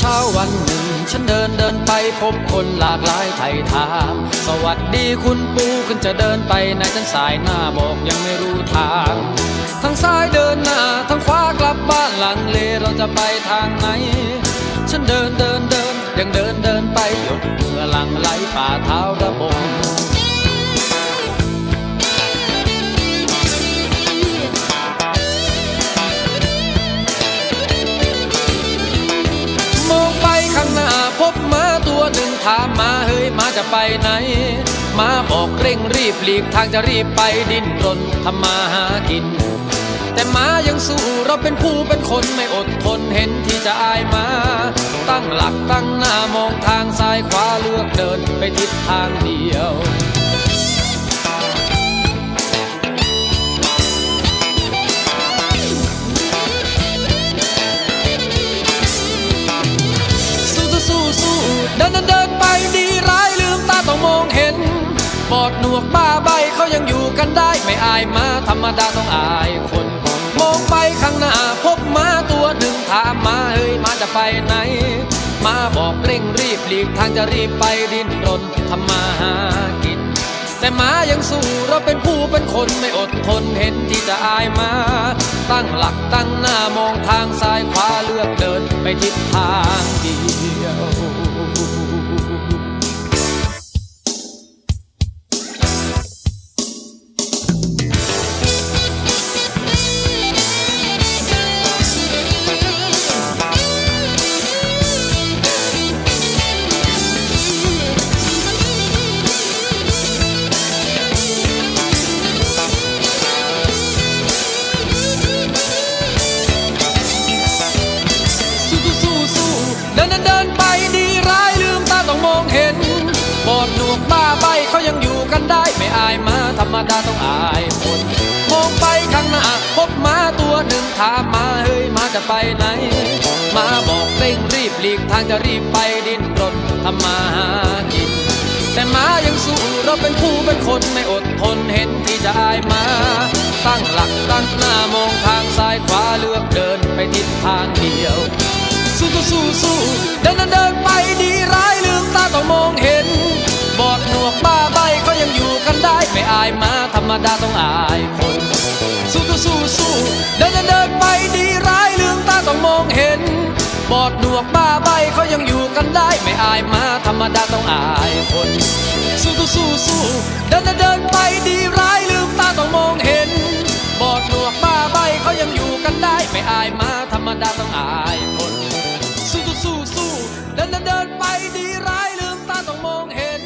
ช้าวันหนึ่ง ฉันเดินเดินไปพบคนหลากหลายไทยถาม สวัสดีคุณปูขึ้นจะเดินไปไหนฉันสายหน้าบอกยังไม่รู้ทางทางซ้ายเดินหน้าทางขวากลับบ้านหลังเลเราจะไปทางไหน ฉันเดินเดินเดินยังเดินเดินไปหยดเหงื่อหลังไหลฝ่าเท้าระบมม มาจะไปไหน มาบอกเร่งรีบหลีกทางจะรีบไปดิ้นรนทำมาหากิน แต่มายังสู้เราเป็นผู้เป็นคนไม่อดทนเห็นที่จะอายมา ตั้งหลักตั้งหน้ามองทางซ้ายขวาเลือกเดินไปทิศทางเดียว วกบ้าใบเขายังอยู่กันได้ไม่อายมาธรรมดาต้องอายคน มองไปข้างหน้าพบม้าตัวหนึ่งถามมาเฮ้ยมาจะไปไหน มาบอกเร่งรีบหลีกทางจะรีบไปดิ้นรนทำมาหากิน แต่ม้ายังสู้เราเป็นผู้เป็นคนไม่อดทนเห็นที่จะอายมา ตั้งหลักตั้งหน้ามองทางซ้ายขวาเลือกเดินไปทิศทางดี บอดหนวกบ้าใบเขายังอยู่กันได้ ไม่อายมาธรรมดาต้องอายคนมองไปข้างหน้าพบมาตัวหนึ่งถามมาเฮ้ยมาจะไปไหน มาบอกเร่งรีบหลีกทางจะรีบไปดินรนทำมาหากิน แต่มายังสู้เราเป็นผู้เป็นคนไม่อดทนเห็นที่จะอายมา ตั้งหลักตั้งหน้ามองทางซ้ายขวาเลือกเดินไปทิศทางเดียวสู้สู้สู้เดินเดินเดินไปดีร้ายลืมตาต้องมองเห็น บอดหนวกบ้าใบเขายังอยู่กันได้ไม่อายมาธรรมดาต้องอายคนสู้สู้สู้สู้เดินเดินไปดีร้ายลืมตาต้องมองเห็นบอดหนวกบ้าใบเขายังอยู่กันได้ไม่อายมาธรรมดาต้องอายคน สู้สู้สู้สู้เดินเดินไปดีร้ายลืมตาต้องมองเห็นบอดหนวกบ้าใบเขายังอยู่กันได้ไม่อายมาธรรมดาต้องอายคน สู้สู้สู้สู้เดินเดินไปดีร้ายลืมตาต้องมองเห็น